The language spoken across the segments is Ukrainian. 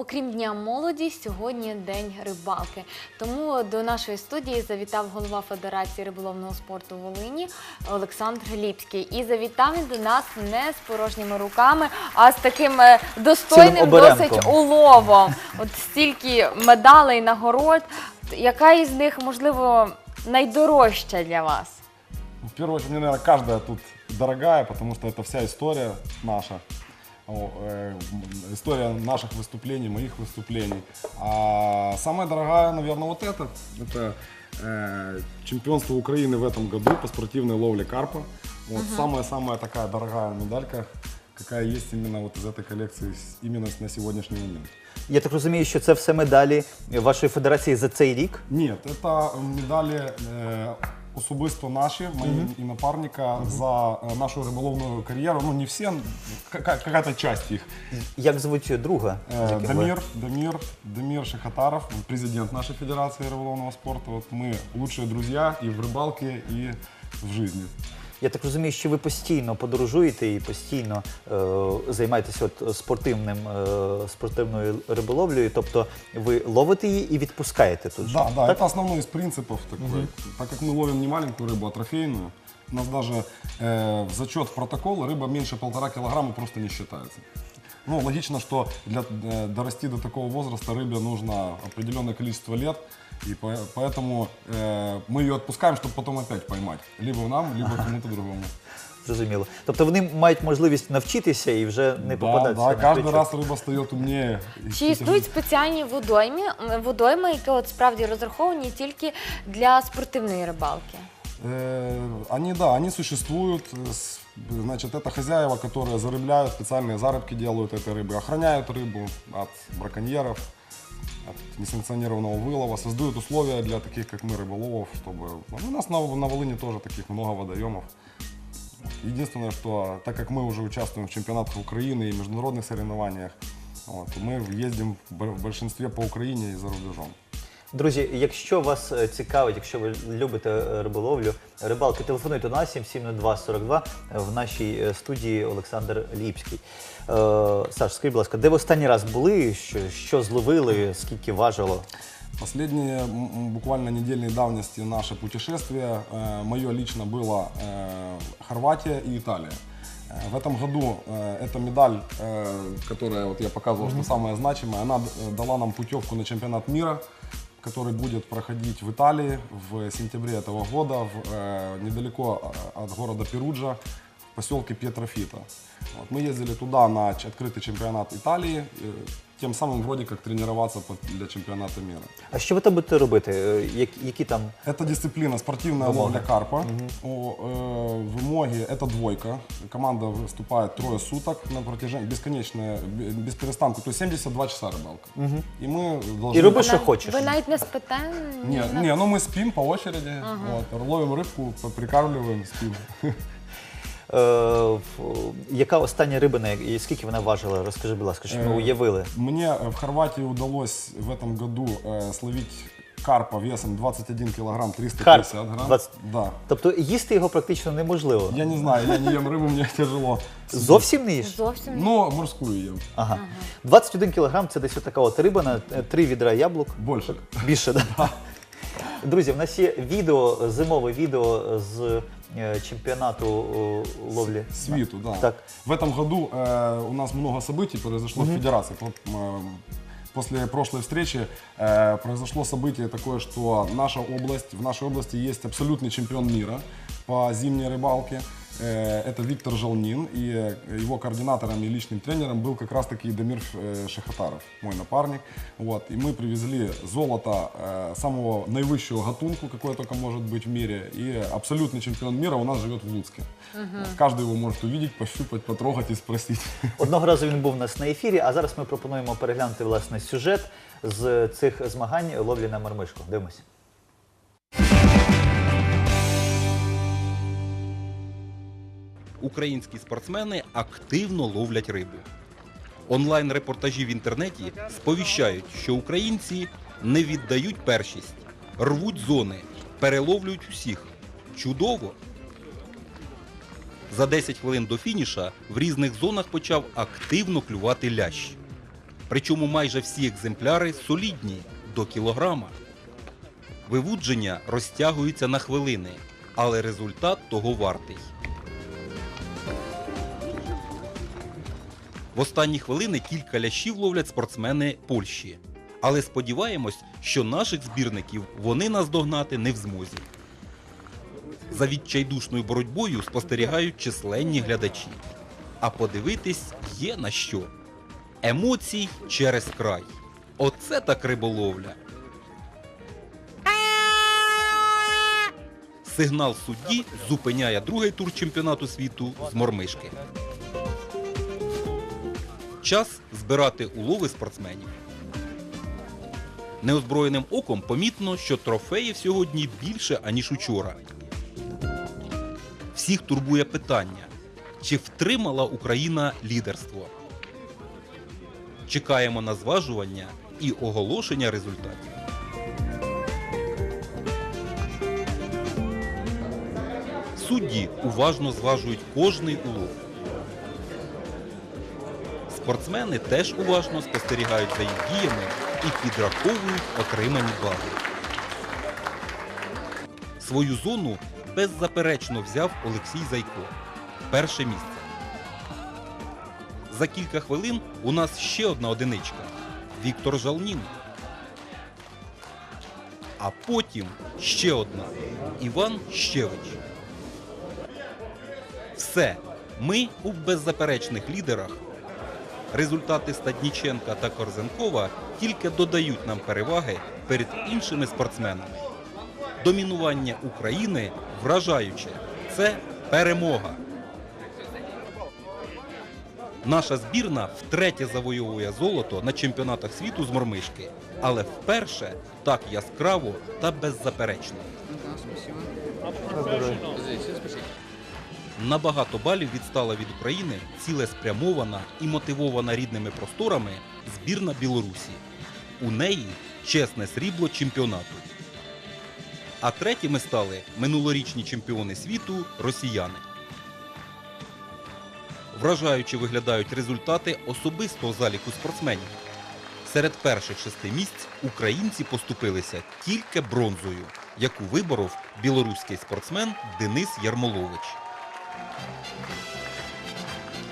Окрім Дня молоді, сьогодні День рибалки. Тому до нашої студії завітав голова Федерації риболовного спорту Волині Олександр Ліпський. І завітав він до нас не з порожніми руками, а з таким е, достойним досить уловом. От стільки медалей, нагород. Яка із них, можливо, найдорожча для вас? В первую очередь, мне, наверное, каждая тут дорогая, потому что это вся история наша. О, э, м, история наших выступлений, моих выступлений. А самая дорогая, наверное, вот это. Это э, чемпионство Украины в этом году по спортивной ловле карпа. Вот самая-самая такая дорогая медалька, какая есть именно вот из этой коллекции, с- именно на сегодняшний момент. Я так розумію, що це все медалі вашої федерації за цей рік. Нет, это медали е, особисто наші, мої і напарника за е, нашу риболовну кар'єру. Ну не всі, какая-то часть їх. Як звуть друга? Е, з яким ви- Дамир, Дамир, Дамир Шахатаров, он президент нашей федерации рыболовного спорта. Вот мы лучшие друзья и в рыбалке, и в жизни. Я так розумію, що ви постійно подорожуєте і постійно е, займаєтеся от спортивним, е, спортивною риболовлею, тобто ви ловите її і відпускаєте тут. же. Да, да, Так? это основной из принципов такой. Так как мы ловим не маленькую рыбу, а трофейную, у нас даже э, в зачет в протокол рыба меньше полтора килограмма просто не считается. Ну, логично, что для, э, дорасти до такого возраста рыбе нужно определенное количество лет, и по- поэтому э, мы ее отпускаем, чтобы потом опять поймать. Либо нам, либо кому-то другому. Зрозуміло. Тобто вони мають можливість навчитися і вже не Да, попадатися. да, на каждый крючок. раз рыба стает умнее. и Чи існують спеціальні водойми, м, водойми, які от справді розраховані тільки для спортивної рибалки? Э, Они, да, они существуют. э, с- Значит, это хозяева, которые зарыбляют, специальные зарыбки делают этой рыбы, охраняют рыбу от браконьеров, от несанкционированного вылова, создают условия для таких, как мы, рыболовов, чтобы... ну, у нас на, на Волыне тоже таких много водоемов. Единственное, что так как мы уже участвуем в чемпионатах Украины и международных соревнованиях, вот, мы ездим в бо- в большинстве по Украине и за рубежом. Друзі, якщо вас е, цікавить, якщо ви любите е, риболовлю, рибалки, телефонуйте на 770242 в нашій е, студії Олександр Ліпський. Е, Саш, скажіть, будь ласка, де ви останній раз були? Що, що зловили, скільки важило? Последние м, м, буквально недельной давности наше путешествие, э, мое лично было э, Хорватия и Италия. Э, В этом году э, эта медаль, э, которая вот я показывал, что самая значимая, она д- дала нам путевку на чемпионат мира, который будет проходить в Италии в сентябре этого года, в, э, недалеко э, от города Перуджа, в поселке Пьетрофита. Вот, мы ездили туда на ч- открытый чемпионат Италии, э, тем самым вроде как тренироваться по- для чемпионата мира. А що ви там будете робити? Е, Як, які там Это дисциплина спортивная Вымоги. ловля карпа. О, э, в Моге это двойка. Команда выступает трое суток на протяжении бесконечная, бе- без перестанку, то есть 72 часа рыбалка. И мы должны... І роби, що Навіть- хочеш. Ви навіть не спите? ні Не, на- не, ну мы спим по очереди, вот, ловим рыбку, прикармливаем, спим. Е, в- яка остання рибина і скільки вона важила? Розкажи, будь ласка, щоб ми Е, уявили. Мне э, в Хорватии удалось в этом году э, словить карпа весом 21 килограмм 350 Карп, грамм. 20. Да. Тобто їсти його практично неможливо. Я не знаю, я не ем рыбу, мне тяжело. Зовсім не їш? Зовсім ні. Но морскую ем. Ага. 21 кілограм це десь отака от рибина, е, три відра яблук. Больше. Більше, да? Друзі, в нас є відео, зимове відео з е, чемпіонату о, ловлі. Свиту, да. Так. В этом году э, у нас много событий произошло в Федерации. Вот, э, После прошлой встречи э, произошло событие такое, что наша область, в нашей области есть абсолютный чемпион мира по зимней рыбалке. Э, это Виктор Желнин, и э, его координатором и личным тренером был как раз-таки Дамир э, Шахатаров, мой напарник. Вот, и мы привезли золото э, самого наивысшего гатунку, какое только может быть в мире. И абсолютный чемпион мира у нас живет в Луцке. Вот, Каждый его может увидеть, пощупать, потрогать и спросить. Одного разу він був у нас на ефірі, а зараз ми пропонуємо переглянути власне сюжет з цих змагань ловлі на мармишку. Дивимося. Українські спортсмени активно ловлять рибу. Онлайн-репортажі в інтернеті сповіщають, що українці не віддають першість, рвуть зони, переловлюють усіх. Чудово! За 10 хвилин до фініша в різних зонах почав активно клювати лящ. Причому майже всі екземпляри солідні до кілограма. Вивудження розтягується на хвилини, але результат того вартий. Останні хвилини кілька лящів ловлять спортсмени Польщі. Але сподіваємось, що наших збірників вони наздогнати не в змозі. За відчайдушною боротьбою спостерігають численні глядачі. А подивитись є на що. Емоцій через край. Оце так риболовля. Сигнал судді зупиняє другий тур чемпіонату світу з мормишки. Час збирати улови спортсменів. Неозброєним оком помітно, що трофеїв сьогодні більше, аніж учора. Всіх турбує питання, чи втримала Україна лідерство. Чекаємо на зважування і оголошення результатів. Судді уважно зважують кожний улов. Спортсмени теж уважно спостерігають за їх діями і підраховують отримані бали. Свою зону беззаперечно взяв Олексій Зайко. Перше місце. За кілька хвилин у нас ще одна одиничка Віктор Жалнін. А потім ще одна Іван Щевич. Все. Ми у беззаперечних лідерах. Результати Стадніченка та Корзенкова тільки додають нам переваги перед іншими спортсменами. Домінування України вражаюче. Це перемога. Наша збірна втретє завоює золото на чемпіонатах світу з мормишки, але вперше так яскраво та беззаперечно. На багато балів відстала від України цілеспрямована і мотивована рідними просторами збірна Білорусі. У неї чесне срібло чемпіонату. А третіми стали минулорічні чемпіони світу росіяни. Вражаючи виглядають результати особистого заліку спортсменів. Серед перших шести місць українці поступилися тільки бронзою, яку виборов білоруський спортсмен Денис Ярмолович.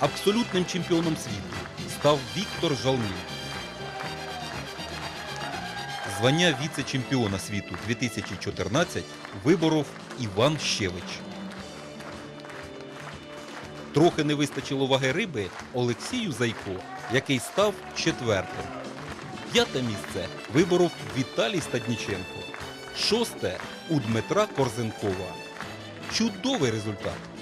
Абсолютним чемпіоном світу став Віктор Жалмін. Звання віце-чемпіона світу 2014 виборов Іван Щевич. Трохи не вистачило ваги риби Олексію Зайко, який став четвертим. П'яте місце виборов Віталій Стадніченко. Шосте у Дмитра Корзенкова. Чудовий результат.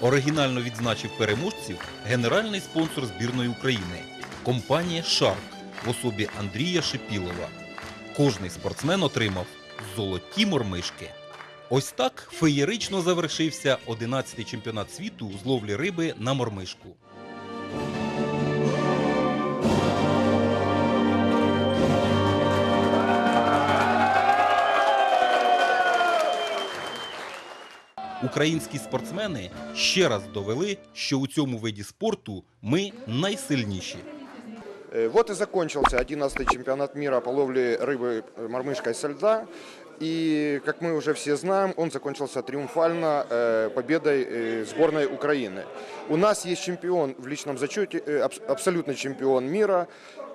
Оригінально відзначив переможців генеральний спонсор збірної України компанія Шарк в особі Андрія Шипілова. Кожний спортсмен отримав золоті мормишки. Ось так феєрично завершився 11-й чемпіонат світу з ловлі риби на мормишку. Українські спортсмени ще раз довели, що у цьому виді спорту ми найсильніші. Э, Вот и закончился 11-й чемпионат мира по ловле рыбы э, мормышкой со льда. И, как мы уже все знаем, он закончился триумфально э, победой э, сборной Украины. У нас есть чемпион в личном зачете, э, абс- абсолютный чемпион мира.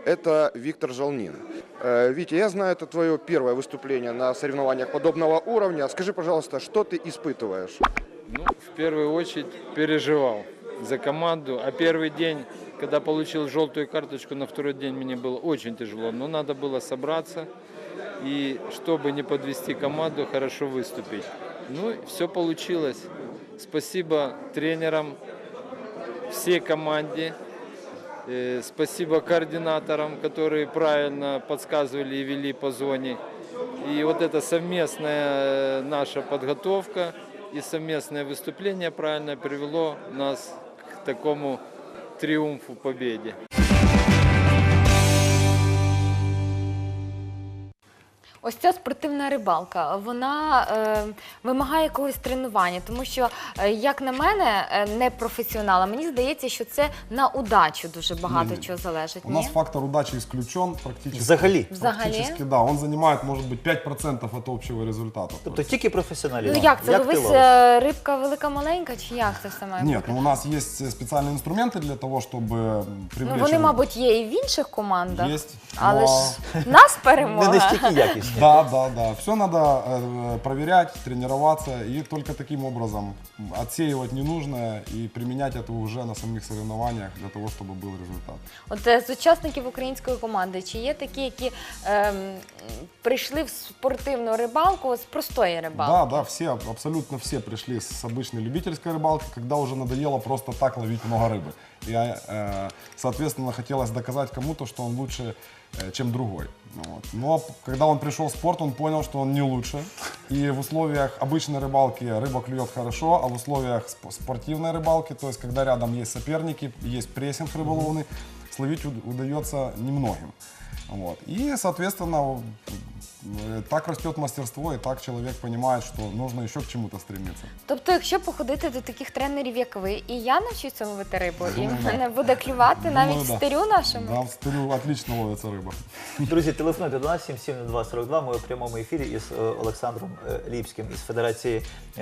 Это Виктор Жалнин. Э, Витя, я знаю, это твое первое выступление на соревнованиях подобного уровня. Скажи, пожалуйста, что ты испытываешь? Ну, в первую очередь переживал за команду. А первый день, когда получил желтую карточку, на второй день мне было очень тяжело. Но надо было собраться и, чтобы не подвести команду, хорошо выступить. Ну, все получилось. Спасибо тренерам, всей команде. Э, Спасибо координаторам, которые правильно подсказывали и вели по зоне. И вот эта совместная э, наша подготовка и совместное выступление правильно привело нас к такому триумфу, победе. Ось ця спортивна рибалка, вона е, вимагає якогось тренування, тому що, е, як на мене, е, не професіонала, мені здається, що це на удачу дуже багато Ні-ні. чого залежить. У нас Ні? фактор удачи исключен практически. Взагалі. Взагалі? Практически, да. Он занимает, может быть, 5% от общего результата. Тобто тільки професіоналі. Ну як це? Як ти Дивись, ловиш? е, рибка велика маленька, чи як це все має Нет, бути? ну у нас есть э, специальные инструменты для того, чтобы привлечь... Ну, вони, рыбу. мабуть, є і в інших командах. Есть, Але но- ж нас Не перемога. настільки якісні. Да, да, да. Все надо э, проверять, тренироваться, и только таким образом отсеивать ненужное и применять это уже на самих соревнованиях для того, чтобы был результат. От е, з учасників української команди, чи є такі, які ем, прийшли в спортивну рибалку з простої рибалки? Да, да, все, абсолютно все пришли с обычной любительской рыбалки, когда уже надоело просто так ловить много рыбы. И, э, соответственно, хотелось доказать кому-то, что он лучше, э, чем другой. Вот. Но п- когда он пришел в спорт, он понял, что он не лучше. И в условиях обычной рыбалки рыба клюет хорошо, а в условиях сп- спортивной рыбалки, то есть когда рядом есть соперники, есть прессинг рыболовный, словить уд- удается немногим. Вот. И, соответственно, э, так растет мастерство, и так человек понимает, что нужно еще к чему-то стремиться. Тобто, якщо походити до таких тренерів, як ви, і я навчуся ловити рибу, і Думаю, в да. мене буде клювати навіть в да. стирю нашому. Да, в стилю отлично ловится рыба. Друзі, телефонуйте до нас 770242. Ми у прямому ефірі із е, Олександром е, Ліпським із Федерації е,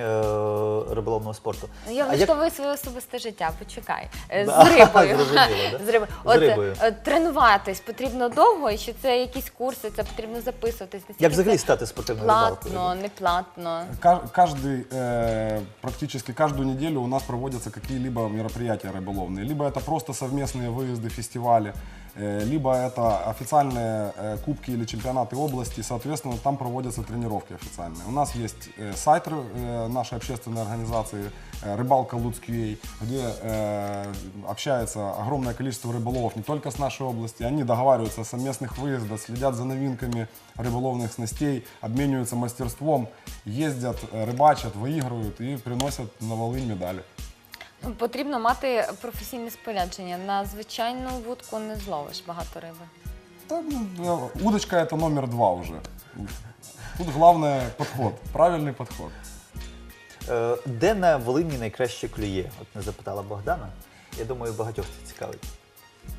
риболовного спорту. Ну, Я А як- влаштовую своє особисте життя, почекай. Е, Да, З рибою. зрозуміло, да? З рибою. З От, рибою. е, тренуватись потрібно довго, і що це якісь курси, це потрібно записуватись наскільки Як взагалі це стати спортивною рибалкою? платно, не платно. Ка- Каждый, э, практически каждую неделю у нас проводятся какие-либо мероприятия рыболовные. Либо это просто совместные выезды, фестивали, э, либо это официальные э, кубки или чемпионаты области. Соответственно, там проводятся тренировки официальные. У нас есть э, сайт э, нашей общественной организации э, «Рыбалка Луцквей», где э, общается огромное количество рыболовов не только с нашей области. Они договариваются о совместных выездах, следят за новинками рыболовных снастей, обмениваются мастерством, ездят, э, рыбачат, выигрывают и приносят на Волынь медали. Потрібно мати професійне спорядження. На звичайну вудку не зловиш багато риби. Да, ну, э, удочка это номер два уже. Тут главное подход, правильный подход. Е, Де на Волині найкраще клює? От не запитала Богдана. Я думаю, багатьох це цікавить.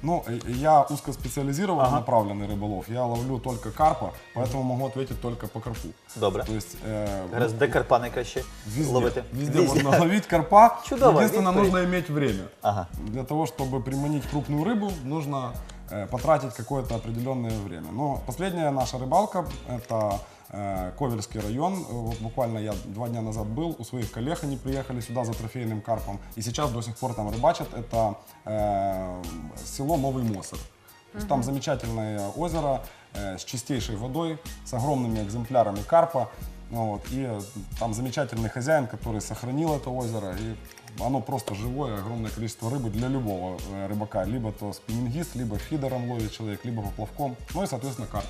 Ну, э, я узкоспециализированный Ага. направленный рыболов. Я ловлю только карпа, поэтому могу ответить только по карпу. Добре. То есть э, Зараз де Карпа найкраще везде, ловити? везде можно ловить карпа. Чудово, Единственное, відповідь. нужно иметь время. Ага. Для того, чтобы приманить крупную рыбу, нужно э, потратить какое-то определенное время. Но последняя наша рыбалка – это э, Ковельский район. Э, Вот буквально я два дня назад был, у своих коллег они приехали сюда за трофейным карпом. И сейчас до сих пор там рыбачат. Это э, село Новый Мосор. То есть Там замечательное озеро э, с чистейшей водой, с огромными экземплярами карпа. Ну Вот, и э, там замечательный хозяин, который сохранил это озеро. И оно просто живое, огромное количество рыбы для любого э, рыбака. Либо то спиннингист, либо фидером ловит человек, либо поплавком. Ну и, соответственно, карп.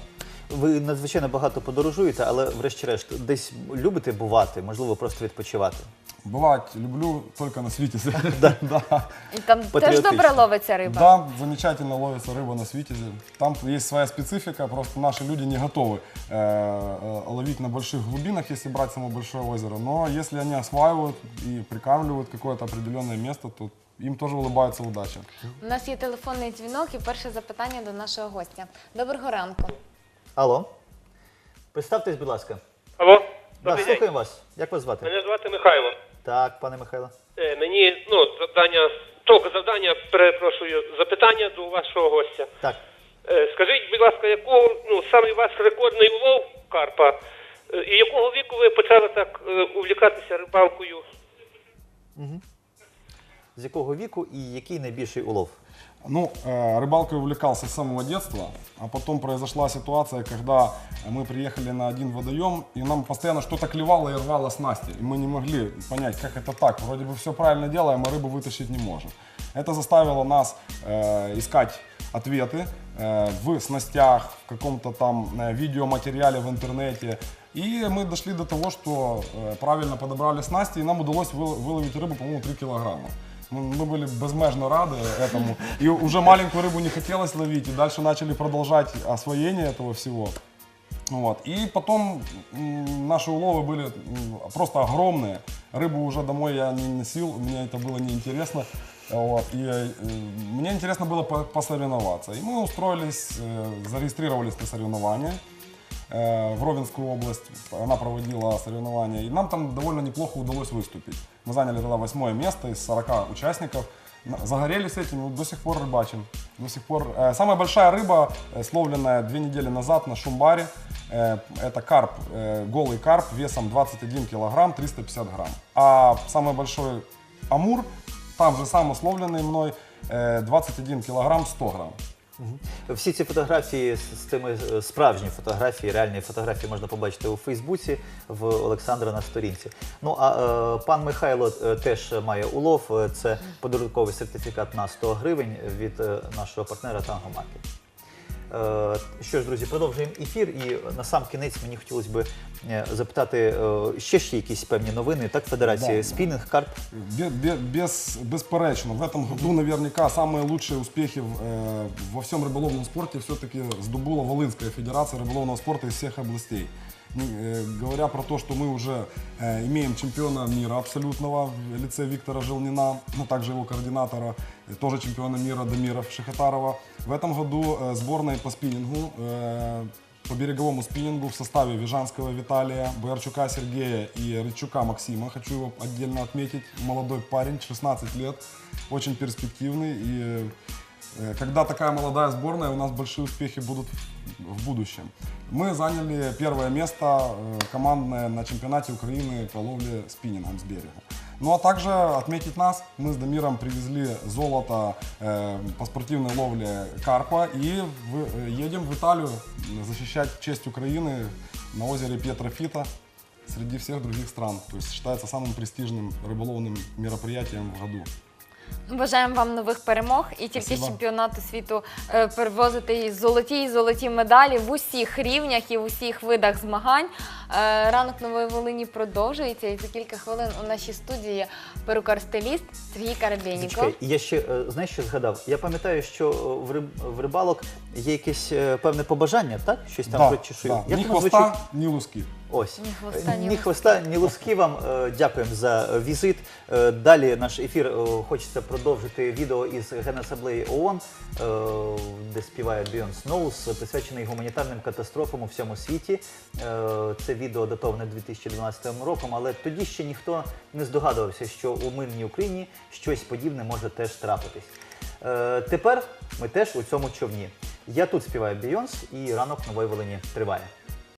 Ви надзвичайно багато подорожуєте, але врешті-решт десь любите бувати, можливо, просто відпочивати. Бывать люблю только на Свитезе. Да. І там теж Патріотично. добре ловиться риба. Да, замечательно ловится рыба на Свитезе. Там есть своя специфика, просто наши люди не готовы э, э, ловить на больших глубинах, если брать само большое озеро. Но если они осваивают и прикармливают какое-то определенное место, то им тоже улыбается удача. У нас є телефонний дзвінок і перше запитання до нашого гостя. Доброго ранку. Алло, представтесь, будь ласка. Алло, Да, добрий день. слухаємо вас. Як вас звати? Мене звати Михайло. Так, пане Михайло. Е, Мені ну, завдання, тільки завдання, перепрошую, запитання до вашого гостя. Так. Е, Скажіть, будь ласка, якого ну, саме у вас рекордний улов карпа, е, і якого віку ви почали так е, увлікатися рибалкою? З якого віку і який найбільший улов? Ну, э, рыбалкой увлекался с самого детства, а потом произошла ситуация, когда мы приехали на один водоем, и нам постоянно что-то клевало и рвало снасти. И мы не могли понять, как это так. Вроде бы все правильно делаем, а рыбу вытащить не можем. Это заставило нас э, искать ответы э, в снастях, в каком-то там э, видеоматериале в интернете. И мы дошли до того, что э, правильно подобрали снасти, и нам удалось вы- выловить рыбу, по-моему, 3 килограмма. Мы, мы были безмежно рады этому. И уже маленькую рыбу не хотелось ловить, и дальше начали продолжать освоение этого всего. Вот. И потом м, наши уловы были м, просто огромные. Рыбу уже домой я не носил, мне это было неинтересно. Вот. И э, мне интересно было по- посоревноваться. И мы устроились, э, зарегистрировались на соревнования э, в Ровенскую область. Она проводила соревнования. И нам там довольно неплохо удалось выступить. Мы заняли тогда восьмое место из 40 участников. На- Загорелись этим, вот до сих пор рыбачим. До сих пор. Э, Самая большая рыба, э, словленная две недели назад на Шумбаре, э, это карп, э, голый карп весом 21 килограмм, 350 грамм. А самый большой амур, там же сам условленный мной, э, 21 килограмм, 100 грамм. Всі ці фотографії з з цими е, справжні фотографії, реальні фотографії можна побачити у Фейсбуці в Олександра на сторінці. Ну а е, пан Михайло е, теж має улов. Е, Це подарунковий сертифікат на 100 гривень від нашого партнера Tango Market. Е, Що ж, друзі, продовжуємо ефір. І на сам кінець мені хотілося б е, запитати, е, ще ж є якісь певні новини, так, Федерації Да. спінінг, карп. Бе- бе- Без, бесспоречно. В этом году наверняка самые лучшие успехи в, э, во всем рыболовном спорте все-таки сдобула Волынская федерация рыболовного спорта из всех областей. Ну, э, говоря про то, что мы уже э, имеем чемпиона мира абсолютного в лице Виктора Желнина, ну, также его координатора, э, тоже чемпиона мира Дамира Шехотарова. В этом году сборной по спиннингу по береговому спиннингу в составе Вижанского Виталия, Боярчука Сергея и Рычука Максима. Хочу его отдельно отметить. Молодой парень, 16 лет, очень перспективный. И когда такая молодая сборная, у нас большие успехи будут в будущем. Мы заняли первое место э, командное на чемпионате Украины по ловле спиннингом с берега. Ну а также отметить нас, мы с Дамиром привезли золото э, по спортивной ловле карпа и в- э, едем в Италию защищать честь Украины на озере Петрофита среди всех других стран. То есть считается самым престижным рыболовным мероприятием в году. Бажаємо вам нових перемог і тільки Спасибо. з чемпіонату світу е, перевозити і золоті і золоті медалі в усіх рівнях і в усіх видах змагань. Е, Ранок нової Волині продовжується. І за кілька хвилин у нашій студії перукар-стиліст Сергій Карабєніков. Зачекай, я ще е, знаєш, що згадав? Я пам'ятаю, що в, риб, в рибалок є якесь е, певне побажання, так? Щось там да. Ни воно хвоста, звучить? ни луски. Ось. Ні хвоста, ні ні хвоста, ні луски вам. Е, Дякуємо за е, візит. Е, Далі наш ефір хочеться продовжити відео із Генасаблеї ООН, де співає Beyond Snows, присвячений гуманітарним катастрофам у всьому світі. Це відео датоване 2012 роком, але тоді ще ніхто не здогадувався, що у мирній Україні щось подібне може теж трапитись. Тепер ми теж у цьому човні. Я тут співаю Бейонс і ранок нової Волині триває.